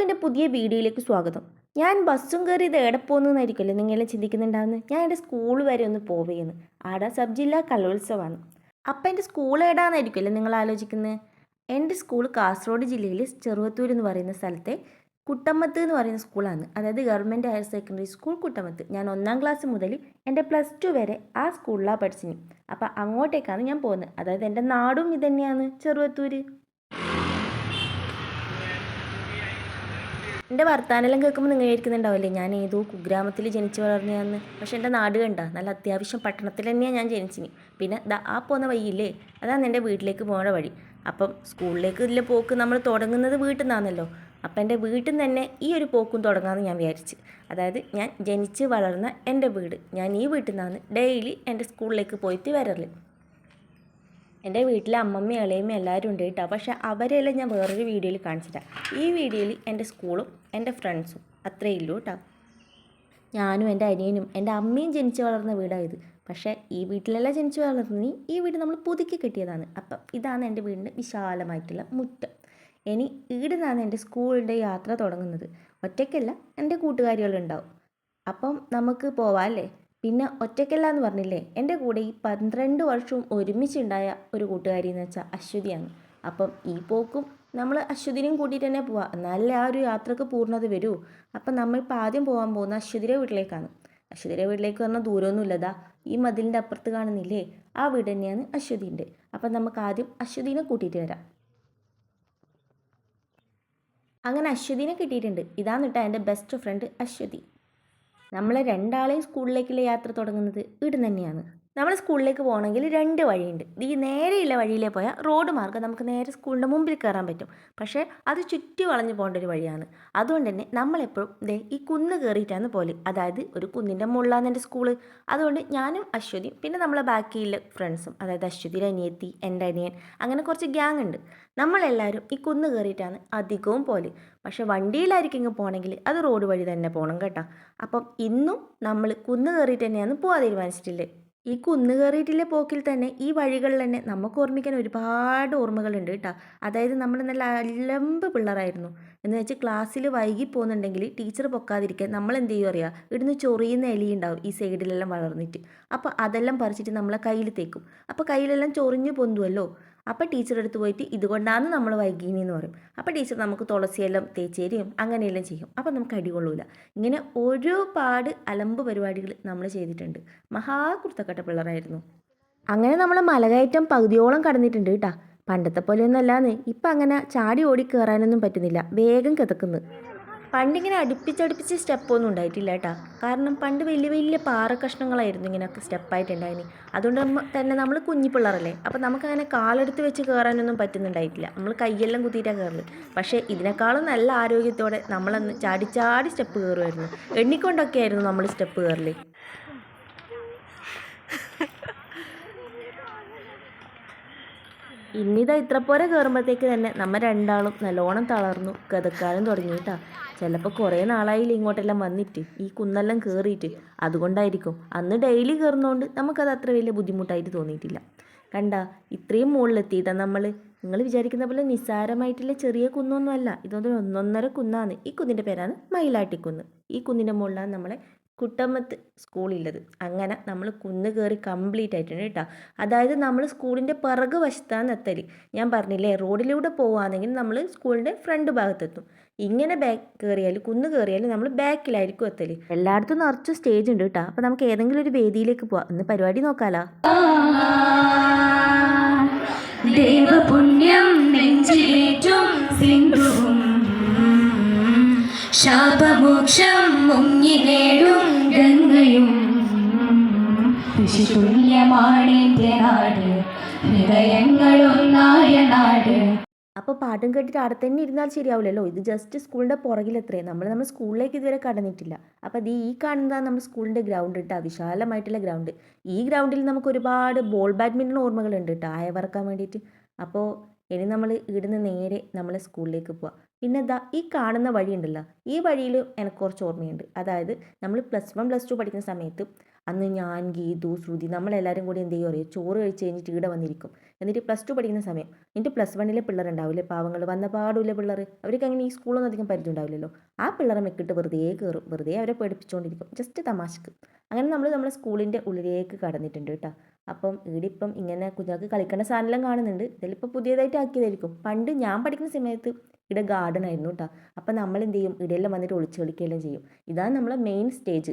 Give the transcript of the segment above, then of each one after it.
എല്ലാവർക്കും എന്റെ പുതിയ വീഡിയോയിലേക്ക് സ്വാഗതം. ഞാൻ ബസ്സും കയറി ഇത് എവിടെ പോകുന്നതെന്നായിരിക്കുമല്ലോ നിങ്ങളെ ചിന്തിക്കുന്നുണ്ടാവുന്നത്? ഞാൻ എന്റെ സ്കൂൾ വരെ ഒന്ന് പോവുകയെന്ന് ആടെ സബ് ജില്ലാ കലോത്സവമാണ്. അപ്പം എന്റെ സ്കൂൾ എവിടെയാണെന്നായിരിക്കുമല്ലോ നിങ്ങൾ ആലോചിക്കുന്നത്? എന്റെ സ്കൂൾ കാസർഗോഡ് ജില്ലയിൽ ചെറുവത്തൂർ എന്ന് പറയുന്ന സ്ഥലത്തെ കുട്ടമ്മത്ത് എന്ന് പറയുന്ന സ്കൂളാണ്. അതായത് government higher secondary school Kuttamath ഞാൻ ഒന്നാം ക്ലാസ് മുതൽ എന്റെ പ്ലസ് ടു വരെ ആ സ്കൂളിലാണ് പഠിച്ചിന് അപ്പം അങ്ങോട്ടേക്കാണ് ഞാൻ പോകുന്നത്. അതായത് എന്റെ നാടും ഇതുതന്നെയാണ് ചെറുവത്തൂർ എന്റെ വർത്തമാനെല്ലാം കേൾക്കുമ്പോൾ നിങ്ങൾ ഇരിക്കുന്നുണ്ടാവില്ലേ ഞാൻ ഏതോ കുഗ്രാമത്തിൽ ജനിച്ചു വളർന്നതാണ് പക്ഷെ എന്റെ നാട് കണ്ട നല്ല അത്യാവശ്യം പട്ടണത്തിൽ തന്നെയാണ് ഞാൻ ജനിച്ചിന്. പിന്നെ ആ പോകുന്ന വഴിയില്ലേ? അതാണ് എന്റെ വീട്ടിലേക്ക് പോകുന്ന വഴി. അപ്പം സ്കൂളിലേക്ക് ഇല്ല പോക്ക് നമ്മൾ തുടങ്ങുന്നത് വീട്ടിൽ നിന്നാണല്ലോ അപ്പം എന്റെ വീട്ടിൽ നിന്ന് തന്നെ ഈ ഒരു പോക്കും തുടങ്ങാമെന്ന് ഞാൻ വിചാരിച്ച്. അതായത് ഞാൻ ജനിച്ച് വളർന്ന എന്റെ വീട്. ഞാൻ ഈ വീട്ടിൽ നിന്നാണ് ഡെയിലി എന്റെ സ്കൂളിലേക്ക് പോയിട്ട് വരൽ. എന്റെ വീട്ടിലെ അമ്മമ്മയും ഇളയമ്മയും എല്ലാവരും ഉണ്ട് കേട്ടോ. പക്ഷേ അവരെല്ലാം ഞാൻ വേറൊരു വീഡിയോയിൽ കാണിച്ചിട്ടാണ് ഈ വീഡിയോയിൽ എന്റെ സ്കൂളും എന്റെ ഫ്രണ്ട്സും അത്രയേ ഉള്ളൂ കേട്ടോ. ഞാനും എന്റെ അനിയനും എന്റെ അമ്മയും ജനിച്ച് വളർന്ന വീടായത് പക്ഷേ ഈ വീട്ടിലെല്ലാം ജനിച്ച് വളർന്നി ഈ വീട് നമ്മൾ പുതുക്കി കെട്ടിയതാണ്. അപ്പം ഇതാണ് എന്റെ വീടിന്റെ വിശാലമായിട്ടുള്ള മുറ്റം. ഇനി ഇവിടെ നിന്നാണ് എന്റെ സ്കൂളിന്റെ യാത്ര തുടങ്ങുന്നത്. ഒറ്റയ്ക്കല്ല എന്റെ കൂട്ടുകാരികളുണ്ടാവും. അപ്പം നമുക്ക് പോവാം അല്ലേ? പിന്നെ ഒറ്റയ്ക്കല്ല എന്ന് പറഞ്ഞില്ലേ? എന്റെ കൂടെ ഈ പന്ത്രണ്ട് വർഷവും ഒരുമിച്ചുണ്ടായ ഒരു കൂട്ടുകാരി എന്ന് വെച്ചാൽ അശ്വതിയാണ്. അപ്പം ഈ പോക്കും നമ്മൾ അശ്വതിനെയും കൂട്ടിയിട്ട് തന്നെ പോവാം. എന്നാലേ ആ ഒരു യാത്രയ്ക്ക് പൂർണത വരൂ. അപ്പം നമ്മളിപ്പോൾ ആദ്യം പോകാൻ പോകുന്ന അശ്വതിയുടെ വീട്ടിലേക്കാണ്. അശ്വതിയുടെ വീട്ടിലേക്ക് പറഞ്ഞാൽ ദൂരമൊന്നുമില്ലതാ ഈ മതിലിന്റെ അപ്പുറത്ത് കാണുന്നില്ലേ? ആ വീട് തന്നെയാണ് അശ്വതിന്റെ. അപ്പം നമുക്ക് ആദ്യം അശ്വതിനെ കൂട്ടിയിട്ട് വരാം. അങ്ങനെ അശ്വതിനെ കിട്ടിയിട്ടുണ്ട്. ഇതാണ് എന്റെ ബെസ്റ്റ് ഫ്രണ്ട് അശ്വതി. നമ്മളെ രണ്ടാളെയും സ്കൂളിലേക്കുള്ള യാത്ര തുടങ്ങുന്നത് ഇവിടുന്ന് തന്നെയാണ്. നമ്മൾ സ്കൂളിലേക്ക് പോകണമെങ്കിൽ രണ്ട് വഴിയുണ്ട്. ഈ നേരെയുള്ള വഴിയിലേ പോയാൽ റോഡ് മാർഗം നമുക്ക് നേരെ സ്കൂളിന്റെ മുമ്പിൽ കയറാൻ പറ്റും. പക്ഷേ അത് ചുറ്റി വളഞ്ഞു പോകേണ്ട ഒരു വഴിയാണ്. അതുകൊണ്ട് തന്നെ നമ്മളെപ്പോഴും ദേ ഈ കുന്ന് കയറിയിട്ടാണ് പോലെ അതായത് ഒരു കുന്നിന്റെ മുകളിലാണ് എന്റെ സ്കൂൾ. അതുകൊണ്ട് ഞാനും അശ്വതിയും പിന്നെ നമ്മളെ ബാക്കിയുള്ള ഫ്രണ്ട്സും അതായത് അശ്വതിയുടെ അനിയത്തി എന്റെ അനിയൻ അങ്ങനെ കുറച്ച് ഗ്യാങ് ഉണ്ട്. നമ്മളെല്ലാവരും ഈ കുന്ന് കയറിയിട്ടാണ് അധികവും പോലെ പക്ഷേ വണ്ടിയിലായിരിക്കും ഇങ്ങ് പോകണമെങ്കിൽ അത് റോഡ് വഴി തന്നെ പോകണം കേട്ടോ. അപ്പം ഇന്നും നമ്മൾ കുന്ന് കയറിയിട്ട് തന്നെയാണ് പോകാൻ തീരുമാനിച്ചിട്ടില്ലേ ഈ കുന്ന് പോക്കിൽ തന്നെ ഈ വഴികളിൽ തന്നെ നമുക്ക് ഓർമ്മിക്കാൻ ഒരുപാട് ഓർമ്മകളുണ്ട് കേട്ടോ. അതായത് നമ്മൾ നല്ല അലമ്പ് പിള്ളേരായിരുന്നു. എന്ന് വെച്ച് ക്ലാസ്സിൽ വൈകി പോകുന്നുണ്ടെങ്കിൽ ടീച്ചർ പൊക്കാതിരിക്കാൻ നമ്മൾ എന്ത് ചെയ്യും അറിയാം? ഇവിടുന്ന് ചൊറിയുന്ന എലി ഉണ്ടാവും ഈ സൈഡിലെല്ലാം വളർന്നിട്ട്. അപ്പോൾ അതെല്ലാം പറിച്ചിട്ട് നമ്മളെ കയ്യിൽ തേക്കും. അപ്പോൾ കയ്യിലെല്ലാം ചൊറിഞ്ഞു പൊന്തുമല്ലോ അപ്പോൾ ടീച്ചർ അടുത്ത് പോയിട്ട് ഇതുകൊണ്ടാണ് നമ്മൾ വൈകീനെന്ന് പറയും. അപ്പോൾ ടീച്ചർ നമുക്ക് തുളസിയെല്ലാം തേച്ചേരിയും അങ്ങനെയെല്ലാം ചെയ്യും. അപ്പോൾ നമുക്ക് അടികൊള്ളൂല ഇങ്ങനെ ഒരുപാട് അലമ്പ് പരിപാടികൾ നമ്മൾ ചെയ്തിട്ടുണ്ട്. മഹാകുർത്തക്കട്ട പിള്ളറായിരുന്നു അങ്ങനെ നമ്മൾ മലകയറ്റം പകുതിയോളം കടന്നിട്ടുണ്ട് കേട്ടാ പണ്ടത്തെ പോലെയൊന്നും അല്ലാന്ന് ഇപ്പം അങ്ങനെ ചാടി ഓടി കയറാനൊന്നും പറ്റുന്നില്ല. വേഗം കിതക്കുന്നു. പണ്ടിങ്ങനെ അടുപ്പിച്ചടുപ്പിച്ച് സ്റ്റെപ്പൊന്നും ഉണ്ടായിട്ടില്ല കേട്ടോ. കാരണം പണ്ട് വലിയ വലിയ പാറ കഷ്ണങ്ങളായിരുന്നു ഇങ്ങനെയൊക്കെ സ്റ്റെപ്പായിട്ടുണ്ടായിന്. അതുകൊണ്ട് തന്നെ നമ്മൾ കുഞ്ഞി പിള്ളേരല്ലേ. അപ്പോൾ നമുക്കങ്ങനെ കാലെടുത്ത് വെച്ച് കയറാനൊന്നും പറ്റുന്നുണ്ടായിട്ടില്ല. നമ്മൾ കൈയെല്ലാം കുത്തിയിട്ടാണ് കയറൽ പക്ഷേ ഇതിനേക്കാളും നല്ല ആരോഗ്യത്തോടെ നമ്മളന്ന് ചാടി ചാടി സ്റ്റെപ്പ് കയറുമായിരുന്നു എണ്ണിക്കൊണ്ടൊക്കെ ആയിരുന്നു നമ്മൾ സ്റ്റെപ്പ് കയറൽ ഇന്നിതാ ഇത്ര പോരെ കയറുമ്പോഴത്തേക്ക് തന്നെ നമ്മൾ രണ്ടാളും നല്ലോണം തളർന്നു കഥക്കാനും തുടങ്ങി കേട്ടാ ചിലപ്പോൾ കുറേ നാളായില്ല ഇങ്ങോട്ടെല്ലാം വന്നിട്ട് ഈ കുന്നെല്ലാം കയറിയിട്ട് അതുകൊണ്ടായിരിക്കും അന്ന് ഡെയിലി കയറുന്നതുകൊണ്ട് നമുക്കത് അത്ര വലിയ ബുദ്ധിമുട്ടായിട്ട് തോന്നിയിട്ടില്ല. കണ്ട ഇത്രയും മുകളിലെത്തിയിട്ടാ നമ്മൾ നിങ്ങൾ വിചാരിക്കുന്ന പോലെ നിസ്സാരമായിട്ടുള്ള ചെറിയ കുന്നൊന്നുമല്ല. ഇതൊന്നും ഒന്നൊന്നര കുന്നാണ്. ഈ കുന്നിന്റെ പേരാണ് മയിലാട്ടിക്കുന്ന്. ഈ കുന്നിന്റെ മുകളിലാണ് നമ്മളെ കുട്ടമ്മത്ത് സ്കൂളുള്ളത് അങ്ങനെ നമ്മൾ കുന്ന് കയറി കംപ്ലീറ്റ് ആയിട്ടുണ്ട് കേട്ടോ. അതായത് നമ്മൾ സ്കൂളിന്റെ പിറകു വശത്താണ് എത്തൽ ഞാൻ പറഞ്ഞില്ലേ റോഡിലൂടെ പോവുകയാണെങ്കിൽ നമ്മൾ സ്കൂളിന്റെ ഫ്രണ്ട് ഭാഗത്തെത്തും. ഇങ്ങനെ ബാക്ക് കയറിയാൽ കുന്ന് കയറിയാൽ നമ്മൾ ബാക്കിലായിരിക്കും എത്തൽ എല്ലായിടത്തും നിറച്ച് സ്റ്റേജ് ഉണ്ട് കേട്ടോ. അപ്പോൾ നമുക്ക് ഏതെങ്കിലും ഒരു വേദിയിലേക്ക് പോവാം. ഇന്ന് പരിപാടി നോക്കാലോ. ദേവപുണ്യം നെഞ്ചിലേറ്റും സിന്ധുവും ശാപമോക്ഷം മുങ്ങി നേടും ഗംഗയും. ഋഷിതുല്യമാണെന്റെ നാട് ഹൃദയങ്ങളൊന്നായ നാട്. അപ്പോൾ പാട്ടും കേട്ടിട്ട് അവിടെ തന്നെ ഇരുന്നാൽ ശരിയാവില്ലല്ലോ? ഇത് ജസ്റ്റ് സ്കൂളിന്റെ പുറകിലെത്രയും നമ്മൾ നമ്മൾ സ്കൂളിലേക്ക് ഇതുവരെ കടന്നിട്ടില്ല. അപ്പോൾ അത് ഈ കാണുന്നതാണ് നമ്മുടെ സ്കൂളിന്റെ ഗ്രൗണ്ട് കേട്ടോ വിശാലമായിട്ടുള്ള ഗ്രൗണ്ട് ഈ ഗ്രൗണ്ടിൽ നമുക്ക് ഒരുപാട് ബോൾ ബാഡ്മിന്റൺ ഓർമ്മകളുണ്ട് കേട്ടോ അയവറക്കാൻ വേണ്ടിയിട്ട്. അപ്പോൾ ഇനി നമ്മൾ ഇവിടുന്ന് നേരെ നമ്മളെ സ്കൂളിലേക്ക് പോവാം. പിന്നെ ദാ ഈ കാണുന്ന വഴി ഉണ്ടല്ലോ ഈ വഴിയിൽ എനിക്ക് കുറച്ച് ഓർമ്മയുണ്ട്. അതായത് നമ്മൾ പ്ലസ് വൺ പ്ലസ് ടു പഠിക്കുന്ന സമയത്ത് അന്ന് ഞാൻ ഗീതു ശ്രുതി നമ്മളെല്ലാവരും കൂടി എന്ത് ചെയ്യും അറിയാം ചോറ് കഴിച്ച് കഴിഞ്ഞിട്ട് ഇവിടെ വന്നിരിക്കും. എന്നിട്ട് പ്ലസ് ടു പഠിക്കുന്ന സമയം എന്നിട്ട് പ്ലസ് വണ്ണിലെ പിള്ളേരുണ്ടാവില്ലേ പാവങ്ങൾ വന്ന പാടില്ല പിള്ളേർ? അവർക്ക് അങ്ങനെ ഈ സ്കൂളൊന്നും അധികം പരിചയം ഉണ്ടാവില്ലല്ലോ. ആ പിള്ളേരെ മെക്കിട്ട് വെറുതെ കയറും വെറുതെ അവരെ പേടിപ്പിച്ചുകൊണ്ടിരിക്കും ജസ്റ്റ് തമാശക്ക്. അങ്ങനെ നമ്മൾ നമ്മുടെ സ്കൂളിന്റെ ഉള്ളിലേക്ക് കടന്നിട്ടുണ്ട് കേട്ടോ. അപ്പം ഇവിടെ ഇപ്പം ഇങ്ങനെ കുഞ്ഞാൾക്ക് കളിക്കേണ്ട സാധനമെല്ലാം കാണുന്നുണ്ട്. ഇതിലിപ്പോൾ പുതിയതായിട്ട് ആക്കിയതായിരിക്കും. പണ്ട് ഞാൻ പഠിക്കുന്ന സമയത്ത് ഇവിടെ ഗാർഡൻ ആയിരുന്നു കേട്ടോ അപ്പം നമ്മൾ എന്ത് ചെയ്യും ഇവിടെയെല്ലാം വന്നിട്ട് ഒളിച്ചു കളിക്കുകയെല്ലാം ചെയ്യും. ഇതാണ് നമ്മളെ മെയിൻ സ്റ്റേജ്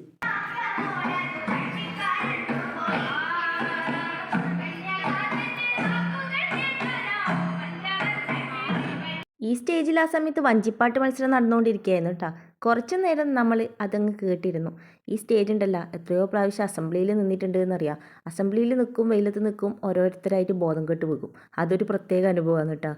ഈ സ്റ്റേജിൽ ആ സമയത്ത് വഞ്ചിപ്പാട്ട് മത്സരം നടന്നുകൊണ്ടിരിക്കുകയായിരുന്നു കേട്ടോ കുറച്ച് നേരം നമ്മൾ അതങ്ങ് കേട്ടിരുന്നു. ഈ സ്റ്റേജ് ഉണ്ടല്ലോ. എത്രയോ പ്രാവശ്യം അസംബ്ലിയിൽ നിന്നിട്ടുണ്ട് എന്നറിയാം. അസംബ്ലിയിൽ നിൽക്കും വെയിലത്ത് നിൽക്കും ഓരോരുത്തരായിട്ട് ബോധം കെട്ട് പോകും. അതൊരു പ്രത്യേക അനുഭവമാണ് കേട്ടോ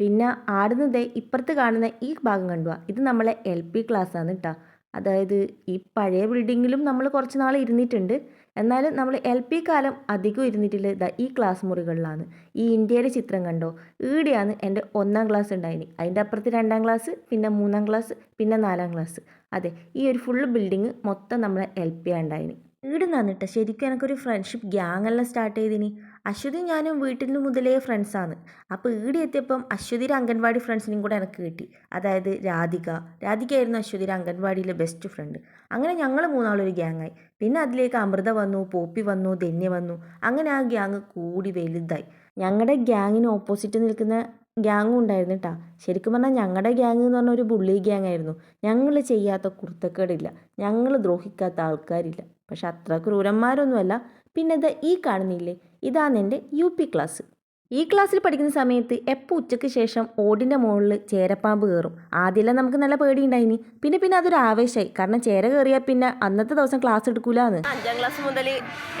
പിന്നെ ആടുന്നത് ഇപ്പുറത്ത് കാണുന്ന ഈ ഭാഗം കണ്ടുവാ. ഇത് നമ്മളെ എൽ പി ആണ് കേട്ടോ അതായത് ഈ പഴയ ബിൽഡിങ്ങിലും നമ്മൾ കുറച്ച് നാൾ ഇരുന്നിട്ടുണ്ട്. എന്നാലും നമ്മൾ എൽ പി കാലം അധികം ഇരുന്നിട്ടില്ല. ഇതാ ഈ ക്ലാസ് മുറികളിലാണ്. ഈ ഇന്ത്യയിലെ ചിത്രം കണ്ടോ? ഈടെയാണ് എന്റെ ഒന്നാം ക്ലാസ് ഉണ്ടായിന്. അതിന്റെ അപ്പുറത്ത് രണ്ടാം ക്ലാസ് പിന്നെ മൂന്നാം ക്ലാസ് പിന്നെ നാലാം ക്ലാസ് അതെ ഈ ഒരു ഫുൾ ബിൽഡിങ് മൊത്തം നമ്മളെ എൽ പി ഉണ്ടായിന്. ഈടെ നന്നിട്ട. ശരിക്കും എനിക്കൊരു ഫ്രണ്ട്ഷിപ്പ് ഗ്യാങ് എല്ലാം സ്റ്റാർട്ട് ചെയ്തിനി. അശ്വതി ഞാനും വീട്ടിൽ നിന്ന് മുതലേ ഫ്രണ്ട്സാണ് അപ്പോൾ ഈടെ എത്തിയപ്പം അശ്വതിയുടെ അംഗൻവാടി ഫ്രണ്ട്സിനും കൂടെ എനിക്ക് കിട്ടി. അതായത് രാധിക. രാധികയായിരുന്നു അശ്വതിയുടെ അംഗൻവാടിയിലെ ബെസ്റ്റ് ഫ്രണ്ട് അങ്ങനെ ഞങ്ങൾ മൂന്നാളൊരു ഗ്യാങ്ങായി പിന്നെ അതിലേക്ക് അമൃത വന്നു പോപ്പി വന്നു ധന്യ വന്നു. അങ്ങനെ ആ ഗ്യാങ് കൂടി വലുതായി. ഞങ്ങളുടെ ഗ്യാങ്ങിന് ഓപ്പോസിറ്റ് നിൽക്കുന്ന ഗ്യാങ്ങും ഉണ്ടായിരുന്നു കേട്ടോ ശരിക്കും പറഞ്ഞാൽ ഞങ്ങളുടെ ഗ്യാങ് എന്ന് പറഞ്ഞാൽ ഒരു ബുള്ളി ഗ്യാങ് ആയിരുന്നു. ഞങ്ങൾ ചെയ്യാത്ത കുർത്തക്കേടില്ല ഞങ്ങൾ ദ്രോഹിക്കാത്ത ആൾക്കാരില്ല. പക്ഷെ അത്ര ക്രൂരന്മാരൊന്നുമല്ല. പിന്നെ ഇത് ഈ കാണുന്നില്ലേ? ഇതാണ് എന്റെ യു പി ക്ലാസ്. ഈ ക്ലാസ്സിൽ പഠിക്കുന്ന സമയത്ത് എപ്പോൾ ഉച്ചയ്ക്ക് ശേഷം ഓടിന്റെ മുകളിൽ ചേരപ്പാമ്പ് കയറും ആദ്യമെല്ലാം നമുക്ക് നല്ല പേടി പേടിയുണ്ടായിനി. പിന്നെ പിന്നെ അതൊരു ആവേശമായി കാരണം ചേര കയറിയാൽ പിന്നെ അന്നത്തെ ദിവസം ക്ലാസ് എടുക്കൂലെന്ന്. അഞ്ചാം ക്ലാസ് മുതൽ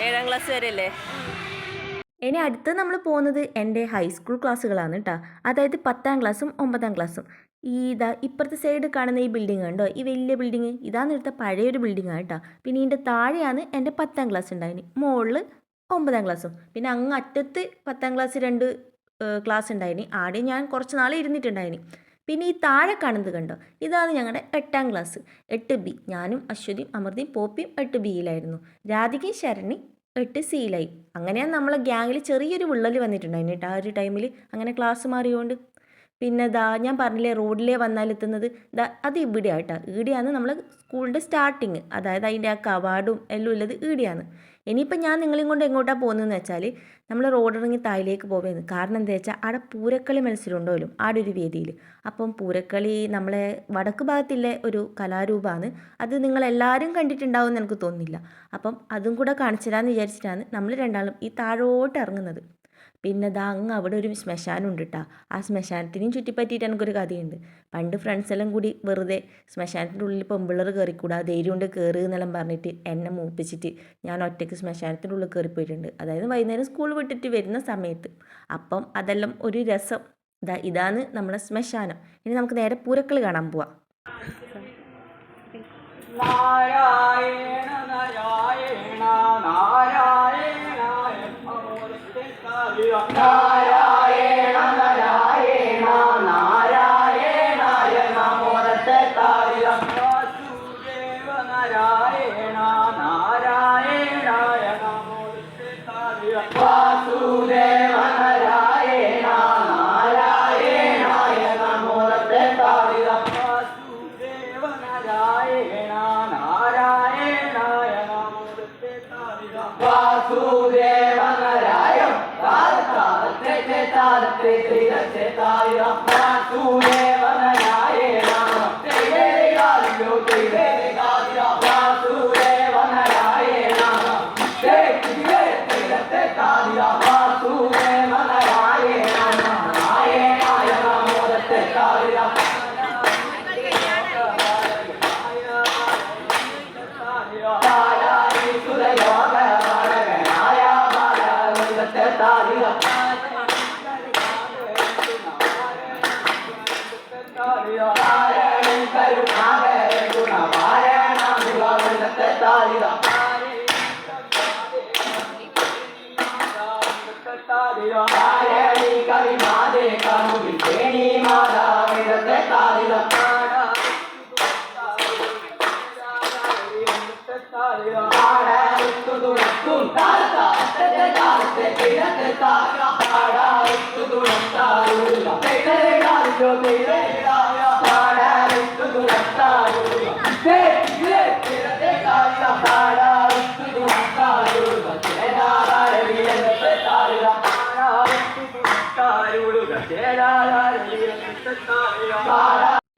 ഏഴാം ക്ലാസ് വരെ അല്ലേ? ഇനി അടുത്ത് നമ്മൾ പോകുന്നത് എന്റെ ഹൈസ്കൂൾ ക്ലാസ്സുകളാണ് കേട്ടോ അതായത് പത്താം ക്ലാസ്സും ഒമ്പതാം ക്ലാസ്സും. ഈ ഇതാ ഇപ്പുറത്തെ സൈഡ് കാണുന്ന ഈ ബിൽഡിംഗ് കണ്ടോ? ഈ വലിയ ബിൽഡിങ് ഇതാണ് ഇവിടുത്തെ പഴയൊരു ബിൽഡിംഗ് കേട്ടോ. പിന്നെ ഇതിന്റെ താഴെയാണ് എന്റെ പത്താം ക്ലാസ് ഉണ്ടായിന്. മുകളിൽ ഒമ്പതാം ക്ലാസ്സും പിന്നെ അങ്ങ് അറ്റത്ത് പത്താം ക്ലാസ് രണ്ട് ക്ലാസ് ഉണ്ടായിന്. ആടെ ഞാൻ കുറച്ച് നാൾ ഇരുന്നിട്ടുണ്ടായിന്. പിന്നെ ഈ താഴെ കാണുന്നത് കണ്ടോ? ഇതാണ് ഞങ്ങളുടെ എട്ടാം ക്ലാസ് എട്ട് ബി ഞാനും അശ്വതിയും അമൃതയും പോപ്പിയും എട്ട് ബിയിലായിരുന്നു രാധികയും ശരണി എട്ട് സിയിലായി അങ്ങനെയാണ് നമ്മളെ ഗ്യാങ്ങിൽ ചെറിയൊരു വിള്ളൽ വന്നിട്ടുണ്ടായിരുന്നു കേട്ടോ. ആ ഒരു ടൈമിൽ അങ്ങനെ ക്ലാസ് മാറിയോണ്ട്. പിന്നെ ദാ ഞാൻ പറഞ്ഞില്ലേ റോഡിലേ വന്നാൽ എത്തുന്നത് ദാ അത് ഇവിടെയായിട്ടാണ് ഈടെയാണ് നമ്മൾ സ്കൂളിന്റെ സ്റ്റാർട്ടിങ് അതായത് അതിന്റെ ആ കവാടും എല്ലാം ഉള്ളത് ഈടെയാണ് ഇനിയിപ്പോൾ ഞാൻ നിങ്ങളെയും കൊണ്ട് എങ്ങോട്ടാണ് പോകുന്നതെന്ന് വെച്ചാൽ നമ്മൾ റോഡിറങ്ങി തായിലേക്ക് പോവേന്ന്. കാരണം എന്താ വെച്ചാൽ അവിടെ പൂരക്കളി മത്സരം ഉണ്ടല്ലോ ആടെ ഒരു വേദിയിൽ അപ്പം പൂരക്കളി നമ്മളെ വടക്ക് ഭാഗത്തിലെ ഒരു കലാരൂപമാണ്. അത് നിങ്ങളെല്ലാവരും കണ്ടിട്ടുണ്ടാവും എന്ന് എനിക്ക് തോന്നുന്നില്ല. അപ്പം അതും കൂടെ കാണിച്ചു തരാമെന്ന് വിചാരിച്ചിട്ടാണ് നമ്മൾ രണ്ടാളും ഈ താഴോട്ട് ഇറങ്ങുന്നത്. പിന്നെ ദാ അങ്ങ് അവിടെ ഒരു ശ്മശാനം ഉണ്ട് കേട്ടോ ആ ശ്മശാനത്തിനെയും ചുറ്റിപ്പറ്റിയിട്ട് എനിക്കൊരു കഥയുണ്ട്. പണ്ട് ഫ്രണ്ട്സ് എല്ലാം കൂടി വെറുതെ ശ്മശാനത്തിന്റെ ഉള്ളിൽ പെമ്പിള്ളർ കയറിക്കൂടാ ധൈര്യം കൊണ്ട് കയറുക എന്നെല്ലാം പറഞ്ഞിട്ട് എന്നെ മൂപ്പിച്ചിട്ട് ഞാൻ ഒറ്റയ്ക്ക് ശ്മശാനത്തിന്റെ ഉള്ളിൽ കയറിപ്പോയിട്ടുണ്ട് അതായത് വൈകുന്നേരം സ്കൂൾ വിട്ടിട്ട് വരുന്ന സമയത്ത് അപ്പം അതെല്ലാം ഒരു രസം. ഇതാ ഇതാണ് നമ്മളെ ശ്മശാനം. ഇനി നമുക്ക് നേരെ പൂരക്കൾ കാണാൻ പോവാം. നാരായണ നാരായണ നമോസ്തേ നാരായണ aleluia.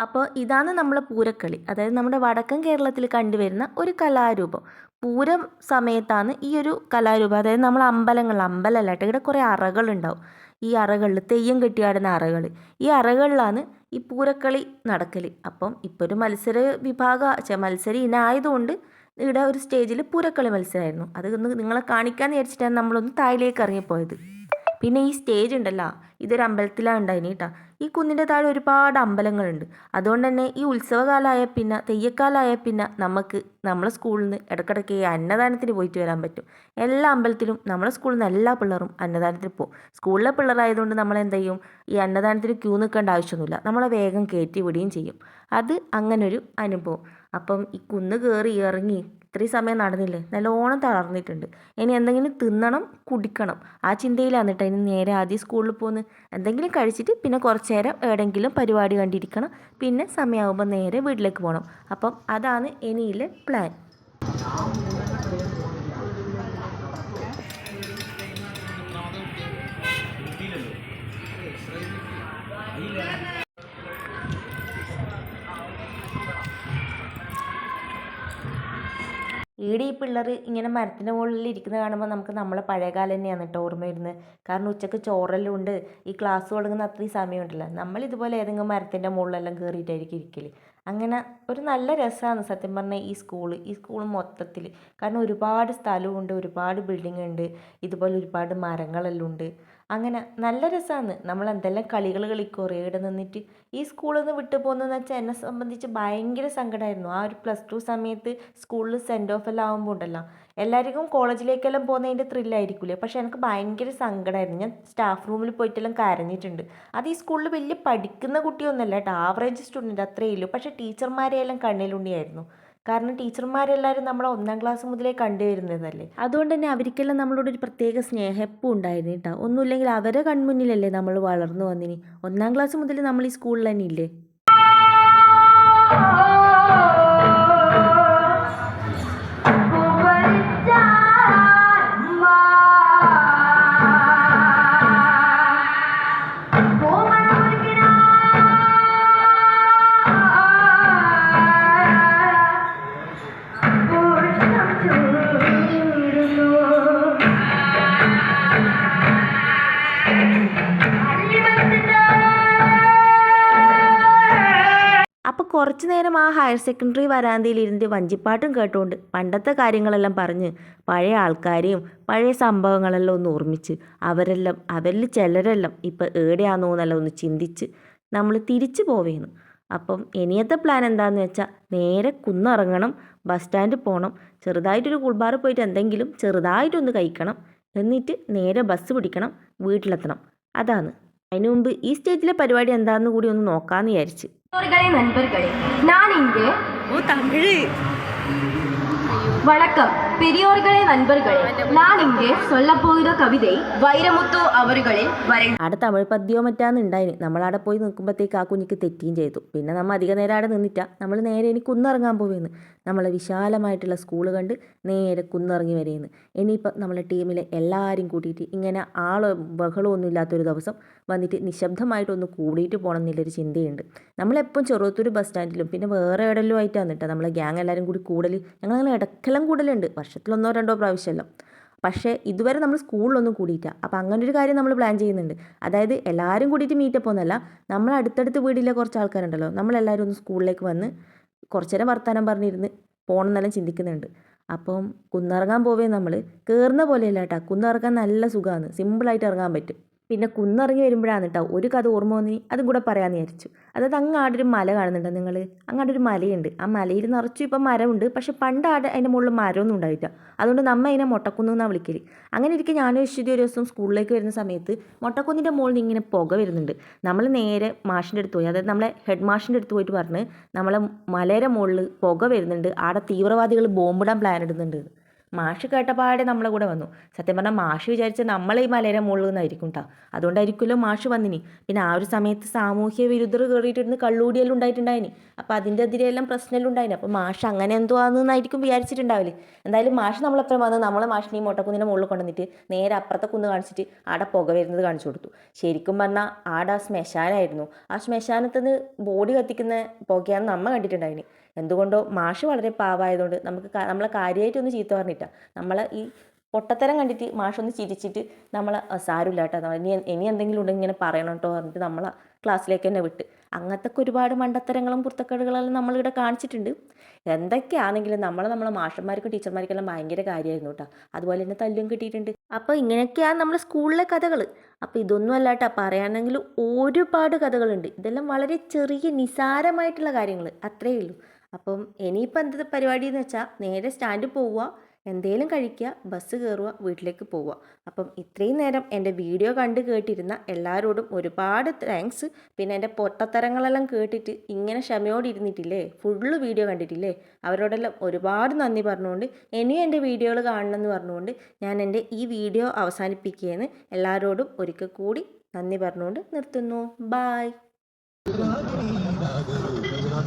അപ്പോൾ ഇതാണ് നമ്മളെ പൂരക്കളി. അതായത് നമ്മുടെ വടക്കൻ കേരളത്തിൽ കണ്ടുവരുന്ന ഒരു കലാരൂപം. പൂരം സമയത്താണ് ഈ ഒരു കലാരൂപം. അതായത് നമ്മൾ അമ്പലങ്ങൾ അമ്പലമല്ല കേട്ടോ ഇവിടെ കുറേ അറകളുണ്ടാവും. ഈ അറകളിൽ തെയ്യം കെട്ടിയാടുന്ന അറകൾ ഈ അറകളിലാണ് ഈ പൂരക്കളി നടക്കൽ അപ്പം ഇപ്പോൾ ഒരു മത്സര വിഭാഗ മത്സര ഇനായതുകൊണ്ട് ഇവിടെ ഒരു സ്റ്റേജിൽ പൂരക്കളി മത്സരമായിരുന്നു അത് ഒന്ന് നിങ്ങളെ കാണിക്കാമെന്ന് വിചാരിച്ചിട്ടാണ് നമ്മളൊന്ന് താഴേക്ക് ഇറങ്ങിപ്പോയത്. പിന്നെ ഈ സ്റ്റേജ് ഉണ്ടല്ലോ ഇതൊരു അമ്പലത്തിലാണ് ഉണ്ടായിന് കേട്ടോ ഈ കുന്നിന്റെ താഴെ ഒരുപാട് അമ്പലങ്ങളുണ്ട്. അതുകൊണ്ട് തന്നെ ഈ ഉത്സവകാലമായ പിന്നെ തെയ്യക്കാലമായ പിന്നെ നമുക്ക് നമ്മളെ സ്കൂളിൽ നിന്ന് ഇടയ്ക്കിടയ്ക്ക് അന്നദാനത്തിന് പോയിട്ട് വരാൻ പറ്റും. എല്ലാ അമ്പലത്തിലും നമ്മളെ സ്കൂളിൽ നിന്ന് എല്ലാ പിള്ളേരും അന്നദാനത്തിന് പോകും സ്കൂളിലെ പിള്ളേരായതുകൊണ്ട് നമ്മൾ എന്ത് ചെയ്യും ഈ അന്നദാനത്തിന് ക്യൂ നിൽക്കേണ്ട ആവശ്യമൊന്നുമില്ല. നമ്മളെ വേഗം കയറ്റി വിടുകയും ചെയ്യും. അത് അങ്ങനൊരു അനുഭവം. അപ്പം ഈ കുന്ന് കയറി ഇറങ്ങി ഇത്രയും സമയം നടന്നില്ലേ? നല്ലോണം തളർന്നിട്ടുണ്ട്. ഇനി എന്തെങ്കിലും തിന്നണം കുടിക്കണം. ആ ചിന്തയിലാണ് കേട്ടോ ഇനി നേരെ ആദ്യം സ്കൂളിൽ പോന്ന് എന്തെങ്കിലും കഴിച്ചിട്ട് പിന്നെ കുറച്ച് നേരം എവിടെയെങ്കിലും പരിപാടി കണ്ടിരിക്കണം. പിന്നെ സമയമാകുമ്പോൾ നേരെ വീട്ടിലേക്ക് പോകണം അപ്പം അതാണ് ഇനിയിലെ പ്ലാൻ. ഈടെ ഈ പിള്ളേർ ഇങ്ങനെ മരത്തിന്റെ മുകളിൽ ഇരിക്കുന്ന കാണുമ്പോൾ നമുക്ക് നമ്മളെ പഴയ കാലം തന്നെയാണ് കേട്ടോ ഓർമ്മ വരുന്നത്. കാരണം ഉച്ചയ്ക്ക് ചോറെല്ലാം ഉണ്ട് ഈ ക്ലാസ് തുടങ്ങുന്ന അത്രയും സമയമുണ്ടല്ലോ. നമ്മൾ ഇതുപോലെ ഏതെങ്കിലും മരത്തിന്റെ മുകളിലെല്ലാം കയറിയിട്ടായിരിക്കും ഇരിക്കൽ അങ്ങനെ ഒരു നല്ല രസമാണ് സത്യം പറഞ്ഞാൽ ഈ സ്കൂൾ ഈ സ്കൂൾ മൊത്തത്തിൽ. കാരണം ഒരുപാട് സ്ഥലമുണ്ട് ഒരുപാട് ബിൽഡിംഗ് ഉണ്ട് ഇതുപോലെ ഒരുപാട് മരങ്ങളെല്ലാം ഉണ്ട്. അങ്ങനെ നല്ല രസമാണ് നമ്മൾ എന്തെല്ലാം കളികൾ കളിക്കും ഇവിടെ നിന്നിട്ട്. ഈ സ്കൂളിൽ നിന്ന് വിട്ടു പോകുന്നതെന്ന് വെച്ചാൽ എന്നെ സംബന്ധിച്ച് ഭയങ്കര സങ്കടമായിരുന്നു ആ ഒരു പ്ലസ് ടു സമയത്ത് സ്കൂളിൽ സെൻഡ് ഓഫ് എല്ലാം ആകുമ്പോൾ ഉണ്ടല്ലോ. എല്ലാവർക്കും കോളേജിലേക്കെല്ലാം പോകുന്നതിന്റെ ത്രില്ലായിരിക്കില്ലേ പക്ഷേ എനിക്ക് ഭയങ്കര സങ്കടമായിരുന്നു ഞാൻ സ്റ്റാഫ് റൂമിൽ പോയിട്ടെല്ലാം കരഞ്ഞിട്ടുണ്ട്. അത് ഈ സ്കൂളിൽ വലിയ പഠിക്കുന്ന കുട്ടിയൊന്നുമല്ല കേട്ടോ. ആവറേജ് സ്റ്റുഡന്റ് അത്രയേ ഉള്ളൂ പക്ഷേ ടീച്ചർമാരെയെല്ലാം കണ്ണിലുണ്ടിയായിരുന്നു കാരണം ടീച്ചർമാരെല്ലാവരും നമ്മളെ ഒന്നാം ക്ലാസ് മുതലേ കണ്ടുവരുന്നതല്ലേ? അതുകൊണ്ട് തന്നെ അവർക്കെല്ലാം നമ്മളോട് ഒരു പ്രത്യേക സ്നേഹം എപ്പോൾ ഉണ്ടായിരുന്നു കേട്ടോ. ഒന്നുമില്ലെങ്കിൽ അവരെ കൺമുന്നിലല്ലേ നമ്മൾ വളർന്നു വന്നിനി. ഒന്നാം ക്ലാസ് മുതൽ നമ്മൾ ഈ സ്കൂളിൽ തന്നെ ഇല്ലേ കുറച്ച് നേരം ആ ഹയർ സെക്കൻഡറി വരാന്തയിൽ ഇരുന്ന് വഞ്ചിപ്പാട്ടും കേട്ടുകൊണ്ട് പണ്ടത്തെ കാര്യങ്ങളെല്ലാം പറഞ്ഞ് പഴയ ആൾക്കാരെയും പഴയ സംഭവങ്ങളെല്ലാം ഒന്ന് ഓർമ്മിച്ച് അവരെല്ലാം അവരിൽ ചിലരെല്ലാം ഇപ്പം ഏടെയാണെന്നോ എന്നെല്ലാം ഒന്ന് ചിന്തിച്ച് നമ്മൾ തിരിച്ചു പോവേന്ന്. അപ്പം ഇനിയത്തെ പ്ലാൻ എന്താണെന്ന് വെച്ചാൽ നേരെ കുന്നിറങ്ങണം ബസ് സ്റ്റാൻഡിൽ പോകണം ചെറുതായിട്ടൊരു കുൾബാറിൽ പോയിട്ട് എന്തെങ്കിലും ചെറുതായിട്ടൊന്ന് കഴിക്കണം എന്നിട്ട് നേരെ ബസ് പിടിക്കണം വീട്ടിലെത്തണം. അതാണ്. അതിനു മുമ്പ് ഈ സ്റ്റേജിലെ പരിപാടി എന്താണെന്ന് കൂടി ഒന്ന് നോക്കാമെന്ന് വിചാരിച്ച്. நண்பர்களே நண்பர்களே நான் இங்கு தமிழ். வணக்கம். பெரியோர்களே நண்பர்களே நான் இங்கே சொல்ல போகிற கவிதை வைரமுத்து அவர்களின் வரை അവിടെ തമിഴ് പദ്യമോ മറ്റാന്ന് ഉണ്ടായിന് നമ്മളവിടെ പോയി നിൽക്കുമ്പോഴത്തേക്ക് ആ കുഞ്ഞിക്ക് തെറ്റുകയും ചെയ്തു പിന്നെ നമ്മൾ അധിക നേരം അവിടെ നിന്നിട്ടാ നമ്മൾ നേരെ ഇനി കുന്നിറങ്ങാൻ പോവേന്ന് നമ്മളെ വിശാലമായിട്ടുള്ള സ്കൂൾ കണ്ട് നേരെ കുന്നിറങ്ങി വരേന്ന് ഇനിയിപ്പോൾ നമ്മളെ ടീമിലെ എല്ലാവരും കൂട്ടിയിട്ട് ഇങ്ങനെ ആളോ ബഹളമൊന്നും ഇല്ലാത്തൊരു ദിവസം വന്നിട്ട് നിശബ്ദമായിട്ടൊന്ന് കൂടിയിട്ട് പോകണം എന്നുള്ളൊരു ചിന്തയുണ്ട് നമ്മളെപ്പം ചെറുത്തൂർ ബസ് സ്റ്റാൻഡിലും പിന്നെ വേറെ എവിടെയെല്ലാം ആയിട്ടാണ് കേട്ടോ നമ്മളെ ഗ്യാങ് എല്ലാവരും കൂടി കൂടൽ ഞങ്ങളങ്ങനെ ഇടയ്ക്കെല്ലാം കൂടലുണ്ട് വർഷത്തിലൊന്നോ രണ്ടോ പ്രാവശ്യമല്ലോ പക്ഷേ ഇതുവരെ നമ്മൾ സ്കൂളിലൊന്നും കൂടിയിട്ട അപ്പോൾ അങ്ങനെ ഒരു കാര്യം നമ്മൾ പ്ലാൻ ചെയ്യുന്നുണ്ട്. അതായത് എല്ലാവരും കൂടിയിട്ട് മീറ്റപ്പ് ഒന്നല്ല നമ്മൾ അടുത്തടുത്ത് വീടിലെ കുറച്ച് ആൾക്കാരുണ്ടല്ലോ. നമ്മളെല്ലാവരും ഒന്ന് സ്കൂളിലേക്ക് വന്ന് കുറച്ച് നേരം വർത്തമാനം പറഞ്ഞിരുന്ന് പോകണം എന്നെല്ലാം ചിന്തിക്കുന്നുണ്ട്. അപ്പം കുന്നിറങ്ങാൻ പോവേ നമ്മൾ കയറുന്ന പോലെയല്ല കേട്ടോ കുന്നിറങ്ങാൻ നല്ല സുഖമാണ് സിമ്പിളായിട്ട് ഇറങ്ങാൻ പറ്റും. പിന്നെ കുന്നിറങ്ങി വരുമ്പോഴാണ് കേട്ടോ ഒരു കഥ ഓർമ്മ വന്നി അതും കൂടെ പറയാമെന്ന് വിചാരിച്ചു. അതായത് അങ്ങാടൊരു മല കാണുന്നുണ്ടോ നിങ്ങൾ അങ്ങാടൊരു മലയുണ്ട്. ആ മലയിൽ നിറച്ചും ഇപ്പം മരമുണ്ട്. പക്ഷെ പണ്ട് ആടെ അതിന്റെ മുകളിൽ മരമൊന്നും ഉണ്ടായില്ല. അതുകൊണ്ട് നമ്മ അതിനെ മൊട്ടക്കുന്ന് എന്നാണ് വിളിക്കൽ. അങ്ങനെ ഇരിക്കും ഞാനും ഇശ്വതി ഒരു ദിവസം സ്കൂളിലേക്ക് വരുന്ന സമയത്ത് മൊട്ടക്കുന്നിന്റെ മുകളിൽ നിന്ന് ഇങ്ങനെ പുക വരുന്നുണ്ട്. നമ്മൾ നേരെ മാഷിന്റെ അടുത്ത് പോയി. അതായത് നമ്മളെ ഹെഡ് മാഷിന്റെ അടുത്ത് പോയിട്ട് പറഞ്ഞ് നമ്മളെ മലയുടെ മുകളിൽ പുക വരുന്നുണ്ട്. ആടെ തീവ്രവാദികൾ ബോംബിടാൻ പ്ലാൻ ഇടുന്നുണ്ട്. മാഷ് കേട്ടപാടെ നമ്മളെ കൂടെ വന്നു. സത്യം പറഞ്ഞാൽ മാഷ് വിചാരിച്ച നമ്മളെ ഈ മലയുടെ മുകളിൽ നിന്നായിരിക്കും കേട്ടോ അതുകൊണ്ടായിരിക്കുമല്ലോ മാഷ് വന്നിനി. പിന്നെ ആ ഒരു സമയത്ത് സാമൂഹ്യ വിരുദ്ധർ കയറിയിട്ടിരുന്ന് കള്ളൂടിയെല്ലാം ഉണ്ടായിട്ടുണ്ടായിനി. അപ്പോൾ അതിന്റെ എതിരെയെല്ലാം പ്രശ്നമെല്ലാം ഉണ്ടായിന്. അപ്പോൾ മാഷ് അങ്ങനെ എന്തോ ആണെന്നായിരിക്കും വിചാരിച്ചിട്ടുണ്ടാവില്ലേ എന്തായാലും മാഷ് നമ്മളപ്പുറം വന്ന് നമ്മളെ മാഷിനെ ഈ മൊട്ടക്കുന്നിന്റെ മുകളിൽ കൊണ്ടുവന്നിട്ട് നേരെ അപ്പുറത്തെ കുന്ന് കാണിച്ചിട്ട് ആടെ പുക വരുന്നത് കാണിച്ചു കൊടുത്തു. ശരിക്കും പറഞ്ഞാൽ ആടെ ആ ശ്മശാനമായിരുന്നു ആ ശ്മശാനത്ത് നിന്ന് ബോഡി കത്തിക്കുന്ന പുകയാണ് നമ്മ കണ്ടിട്ടുണ്ടായിനി. എന്തുകൊണ്ടോ മാഷ് വളരെ പാവായതുകൊണ്ട് നമുക്ക് നമ്മളെ കാര്യമായിട്ടൊന്നും ചീത്ത പറഞ്ഞിട്ട. നമ്മളെ ഈ പൊട്ടത്തരം കണ്ടിട്ട് മാഷൊന്ന് ചിരിച്ചിട്ട് നമ്മളെ "ആ, സാരമില്ല കേട്ടോ. ഇനി ഇനി എന്തെങ്കിലും ഉണ്ടെങ്കിൽ ഇങ്ങനെ പറയണം കേട്ടോ പറഞ്ഞിട്ട് നമ്മളെ ക്ലാസ്സിലേക്ക് തന്നെ വിട്ട്. അങ്ങനത്തെ ഒരുപാട് മണ്ടത്തരങ്ങളും പുറത്തക്കേടുകളെല്ലാം നമ്മളിവിടെ കാണിച്ചിട്ടുണ്ട്. എന്തൊക്കെയാണെങ്കിലും നമ്മളെ നമ്മളെ മാഷന്മാർക്കും ടീച്ചർമാർക്കെല്ലാം ഭയങ്കര കാര്യമായിരുന്നു കേട്ടോ. അതുപോലെ തന്നെ തല്ലും കിട്ടിയിട്ടുണ്ട്. അപ്പോൾ ഇങ്ങനെയൊക്കെയാണ് നമ്മുടെ സ്കൂളിലെ കഥകൾ അപ്പോൾ ഇതൊന്നും അല്ല കേട്ടോ. പറയാണെങ്കിൽ ഒരുപാട് കഥകളുണ്ട്. ഇതെല്ലാം വളരെ ചെറിയ നിസാരമായിട്ടുള്ള കാര്യങ്ങൾ അത്രയേ ഉള്ളൂ. അപ്പം ഇനിയിപ്പോൾ എന്ത് പരിപാടി എന്ന് വെച്ചാൽ നേരെ സ്റ്റാൻഡിൽ പോവുക എന്തേലും കഴിക്കുക ബസ് കയറുക വീട്ടിലേക്ക് പോവുക. അപ്പം ഇത്രയും നേരം എന്റെ വീഡിയോ കണ്ട് കേട്ടിരുന്ന എല്ലാവരോടും ഒരുപാട് താങ്ക്സ് പിന്നെ എന്റെ പൊട്ടത്തരങ്ങളെല്ലാം കേട്ടിട്ട് ഇങ്ങനെ ക്ഷമയോടെ ഇരുന്നിട്ടില്ലേ ഫുള്ള് വീഡിയോ കണ്ടിട്ടില്ലേ? അവരോടെല്ലാം ഒരുപാട് നന്ദി പറഞ്ഞുകൊണ്ട് ഇനിയും എന്റെ വീഡിയോകൾ കാണണമെന്ന് പറഞ്ഞുകൊണ്ട് ഞാൻ എന്റെ ഈ വീഡിയോ അവസാനിപ്പിക്കുകയെന്ന് എല്ലാവരോടും ഒരിക്കൽ കൂടി നന്ദി പറഞ്ഞുകൊണ്ട് നിർത്തുന്നു. ബായ്